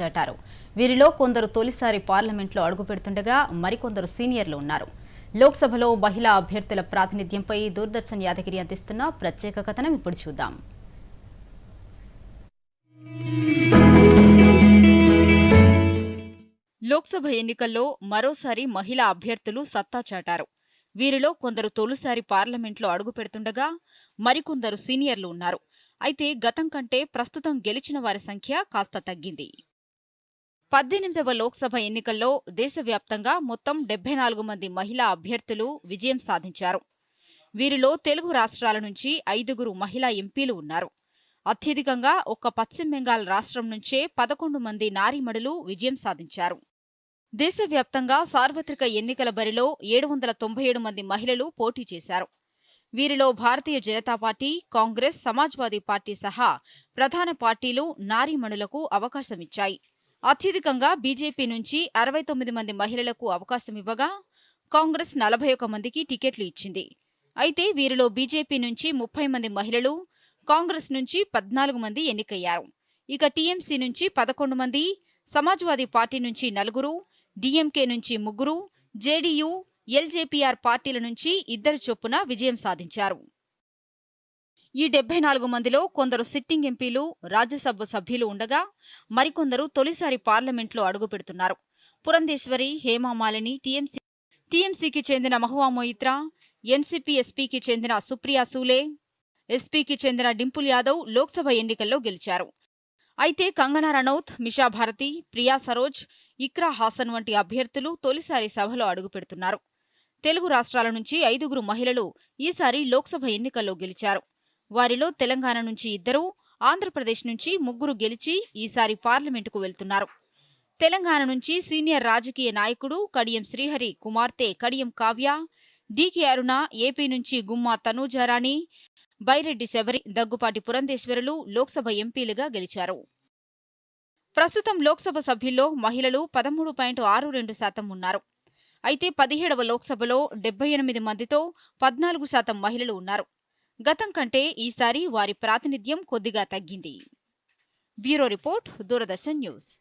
చాటారు. వీరిలో కొందరు తొలిసారి పార్లమెంట్లో అడుగుపెడుతుండగా మరికొందరు సీనియర్లు ఉన్నారు. లోక్సభలో మహిళా అభ్యర్థుల ప్రాతినిధ్యంపై దూరదర్శన్ యాదగిరి అందిస్తున్న ప్రత్యేక కథనం ఇప్పుడు చూద్దాం. లోక్సభ ఎన్నికల్లో మరోసారి మహిళా అభ్యర్థులు సత్తా చాటారు. వీరిలో కొందరు తొలిసారి పార్లమెంట్లో అడుగుపెడుతుండగా మరికొందరు సీనియర్లు ఉన్నారు. అయితే గతం కంటే ప్రస్తుతం గెలిచిన వారి సంఖ్య కాస్త తగ్గింది. పద్దెనిమిదవ లోక్సభ ఎన్నికల్లో దేశవ్యాప్తంగా మొత్తం డెబ్బై నాలుగు మంది మహిళా అభ్యర్థులు విజయం సాధించారు. వీరిలో తెలుగు రాష్ట్రాల నుంచి ఐదుగురు మహిళా ఎంపీలు ఉన్నారు. అత్యధికంగా ఒక్క పశ్చిమ బెంగాల్ రాష్ట్రం నుంచే పదకొండు మంది నారీమణులు విజయం సాధించారు. దేశవ్యాప్తంగా సార్వత్రిక ఎన్నికల బరిలో ఏడు వందల తొంభై ఏడు మంది మహిళలు పోటీ చేశారు. వీరిలో భారతీయ జనతా పార్టీ కాంగ్రెస్ సమాజ్వాదీ పార్టీ సహా ప్రధాన పార్టీలు నారీమణులకు అవకాశమిచ్చాయి. అత్యధికంగా బీజేపీ నుంచి అరవై తొమ్మిది మంది మహిళలకు అవకాశం ఇవ్వగా కాంగ్రెస్ నలభై ఒక మందికి టికెట్లు ఇచ్చింది. అయితే వీరిలో బీజేపీ నుంచి ముప్పై మంది మహిళలు కాంగ్రెస్ నుంచి పద్నాలుగు మంది ఎన్నికయ్యారు. ఇక టీఎంసీ నుంచి పదకొండు మంది సమాజ్వాదీ పార్టీ నుంచి నలుగురు డిఎంకే నుంచి ముగ్గురు జేడీయూ ఎల్జేపీఆర్ పార్టీల నుంచి ఇద్దరు చొప్పున విజయం సాధించారు. ఈ డెబ్బై నాలుగు మందిలో కొందరు సిట్టింగ్ ఎంపీలు రాజ్యసభ సభ్యులు ఉండగా మరికొందరు తొలిసారి పార్లమెంట్లో అడుగుపెడుతున్నారు పురంధేశ్వరి హేమామాలిని టీఎంసీ టీఎంసీకి చెందిన మహువా మొయిత్రా ఎన్సీపీ ఎస్పీకి చెందిన సుప్రియా సూలే ఎస్పీకి చెందిన డింపుల్ యాదవ్ లోక్సభ ఎన్నికల్లో గెలిచారు. అయితే కంగనా రనౌత్ మిషా భారతి ప్రియా సరోజ్ ఇక్రా హాసన్ వంటి అభ్యర్థులు తొలిసారి సభలో అడుగుపెడుతున్నారు తెలుగు రాష్ట్రాల నుంచి ఐదుగురు మహిళలు ఈసారి లోక్సభ ఎన్నికల్లో గెలిచారు. వారిలో తెలంగాణ నుంచి ఇద్దరు ఆంధ్రప్రదేశ్ నుంచి ముగ్గురు గెలిచి ఈసారి పార్లమెంటుకు వెళ్తున్నారు. తెలంగాణ నుంచి సీనియర్ రాజకీయ నాయకుడు కడియం శ్రీహరి కుమార్తె కడియం కావ్య డీకే అరుణ ఏపీ నుంచి గుమ్మా తనూజారాణి బైరెడ్డి శబరి దగ్గుపాటి పురంధేశ్వరులు లోక్సభ ఎంపీలుగా గెలిచారు. ప్రస్తుతం లోక్సభ సభ్యుల్లో మహిళలు పదమూడు పాయింట్ ఆరు రెండు శాతం ఉన్నారు. అయితే పదిహేడవ లోక్సభలో డెబ్బై ఎనిమిది మందితో పద్నాలుగు శాతం మహిళలు ఉన్నారు. గతం కంటే ఈసారి వారి ప్రాతినిధ్యం కొద్దిగా తగ్గింది. Bureau report Doordarshan news.